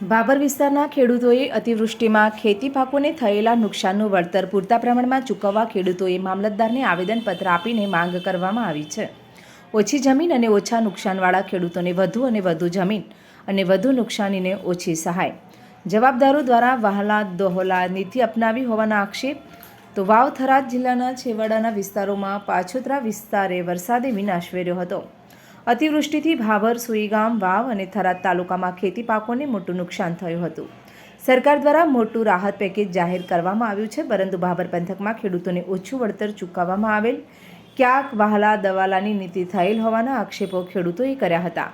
ભાભર વિસ્તારના ખેડૂતોએ અતિવૃષ્ટિમાં ખેતી પાકોને થયેલા નુકસાનનું વળતર પૂરતા પ્રમાણમાં ચૂકવવા ખેડૂતોએ મામલતદારને આવેદનપત્ર આપીને માંગ કરવામાં આવી છે. ઓછી જમીન અને ઓછા નુકસાનવાળા ખેડૂતોને વધુ અને વધુ જમીન અને વધુ નુકસાનીને ઓછી સહાય. જવાબદારો દ્વારા વહાલા દોહલા નીતિ અપનાવી હોવાના આક્ષેપ, તો વાવ થરાદ જિલ્લાના છેવાડાના વિસ્તારોમાં પાછોતરા વિસ્તારે વરસાદે વિનાશ વેર્યો હતો. અતિવૃષ્ટિથી ભાભર, સુઈગામ, વાવ અને થરાદ તાલુકામાં ખેતી પાકોને મોટું નુકસાન થયું હતું. સરકાર દ્વારા મોટું રાહત પેકેજ જાહેર કરવામાં આવ્યું છે, પરંતુ ભાભર પંથકમાં ખેડૂતોને ઓછું વળતર ચૂકવવામાં આવેલ ક્યાંક વહાલા દવાલાની નીતિ થયેલ હોવાના આક્ષેપો ખેડૂતોએ કર્યા હતા.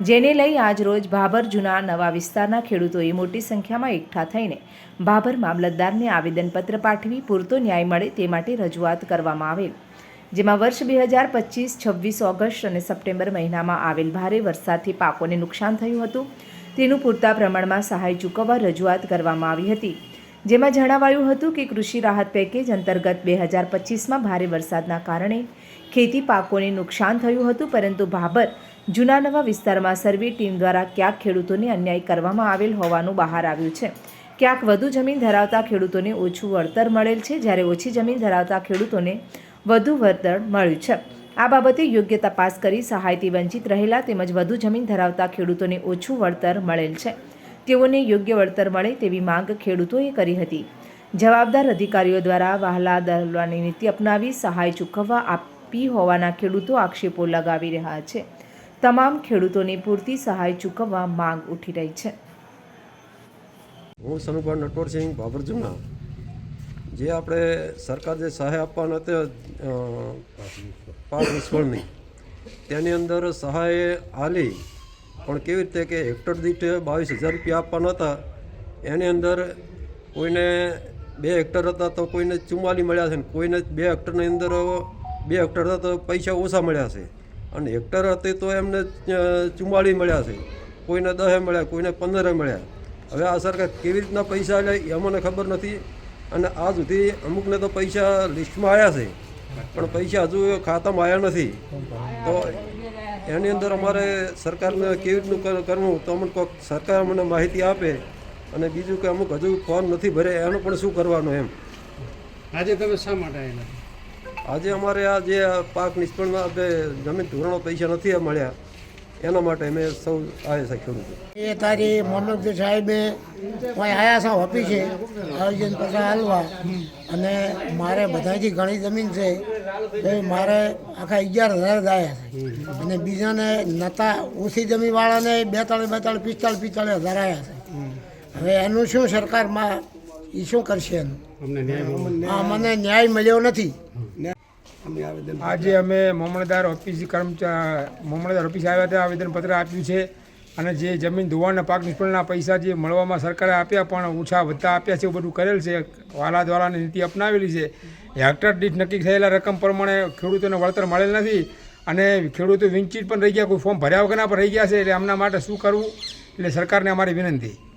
જેને લઈ આજરોજ ભાભર જૂના નવા વિસ્તારના ખેડૂતોએ મોટી સંખ્યામાં એકઠા થઈને ભાભર મામલતદારને આવેદનપત્ર પાઠવી પૂરતો ન્યાય મળે તે માટે રજૂઆત કરવામાં આવેલ. જેમાં વર્ષ બે હજાર પચીસ, છવ્વીસ ઓગસ્ટ અને સપ્ટેમ્બર મહિનામાં આવેલ ભારે વરસાદથી પાકોને નુકસાન થયું હતું. તેનું પૂરતા પ્રમાણમાં સહાય ચૂકવવા રજૂઆત કરવામાં આવી હતી. જેમાં જણાવાયું હતું કે કૃષિ રાહત પેકેજ અંતર્ગત બે હજાર પચીસમાં ભારે વરસાદના કારણે ખેતી પાકોને નુકસાન થયું હતું, પરંતુ ભાભર જૂના નવા વિસ્તારમાં સર્વે ટીમ દ્વારા ક્યાંક ખેડૂતોને અન્યાય કરવામાં આવેલ હોવાનું બહાર આવ્યું છે. ક્યાંક વધુ જમીન ધરાવતા ખેડૂતોને ઓછું વળતર મળેલ છે, જ્યારે ઓછી જમીન ધરાવતા ખેડૂતોને વધુ વળતર મળ્યું છે. આ બાબતે યોગ્ય તપાસ કરી સહાયથી વંચિત રહેલા તેમજ વધુ જમીન ધરાવતા ખેડૂતોને ઓછું વળતર મળેલ છે. તેઓને યોગ્ય વળતર મળે તેવી માંગ ખેડૂતોએ કરી હતી. જવાબદાર અધિકારીઓ દ્વારા વહાલા દલવાની નીતિ અપનાવી સહાય ચૂકવવા આપી હોવાના ખેડૂતો આક્ષેપો લગાવી રહ્યા છે. તમામ ખેડૂતોને પૂરતી સહાય ચૂકવવા માંગ ઉઠી રહી છે. હું સનુભા નટવરસિંહ બાબર જુના જે આપણે સરકાર જે સહાય આપવાના હતો પાક નિષ્ફળની. તેની અંદર સહાય આલી, પણ કેવી રીતે કે હેક્ટર દીઠ બાવીસ હજાર રૂપિયા આપવાના હતા. એની અંદર કોઈને બે હેક્ટર હતા તો કોઈને ચુમ્માલી મળ્યા છે ને કોઈને બે હેક્ટરની અંદર બે હેક્ટર હતા તો પૈસા ઓછા મળ્યા છે. અને હેક્ટર હતી તો એમને ચુમ્માળી મળ્યા છે. કોઈને દહે મળ્યા, કોઈને પંદરે મળ્યા. હવે આ સરકાર કેવી રીતના પૈસા લે એ મને ખબર નથી. અને આ સુધી અમુકને તો પૈસા લિસ્ટમાં આવ્યા છે. પણ પૈસા હજુ ખાતામાં આવ્યા નથી. તો એની અંદર અમારે સરકારને કેવી રીતનું કરવું? તો અમને કોઈક સરકાર અમને માહિતી આપે અને બીજું કે અમુક હજુ ફોર્મ નથી ભરે એનું પણ શું કરવાનું એમ? આજે તમે શા માટે આવ્યા આજે અમારે આ જે પાક નિષ્ફળના જમીન ધોરણો પૈસા નથી મળ્યા. એના માટે અમે સૌ આવે છે. ખેડૂતો એ તારી મોનોજી સાહેબે કોઈ આયા છે? આયોજન પૈસા હાલવા. અને મારે બધાથી ઘણી જમીન છે. એ મારે આખા અગિયાર હજાર જ છે. અને બીજાને નતા ઓછી જમીનવાળાને બેતાળીસ બેતાળીસ પિસ્તાળીસ પિસ્તાળીસ હજાર આવ્યા છે. હવે એનું શું સરકારમાં એ શું કરશે એનું? અમને ન્યાય મળ્યો. આ આજે અમે મામલતદાર ઓફિસ કર્મચારી મામલતદાર ઓફિસ આવ્યા હતા, આવેદનપત્ર આપ્યું છે. અને જે જમીન ધોવાણના પાક નિષ્ફળના પૈસા જે મળવામાં સરકારે આપ્યા પણ ઓછા વધતા આપ્યા છે એવું બધું કરેલ છે. વાલા દ્વારાની નીતિ અપનાવેલી છે. હેક્ટર દીઠ નક્કી થયેલા રકમ પ્રમાણે ખેડૂતોને વળતર મળેલ નથી. અને ખેડૂતો વંચિત પણ રહી ગયા, કોઈ ફોર્મ ભર્યા વગરના પણ રહી ગયા છે. એટલે આમના માટે શું કરવું? એટલે સરકારને અમારી વિનંતી.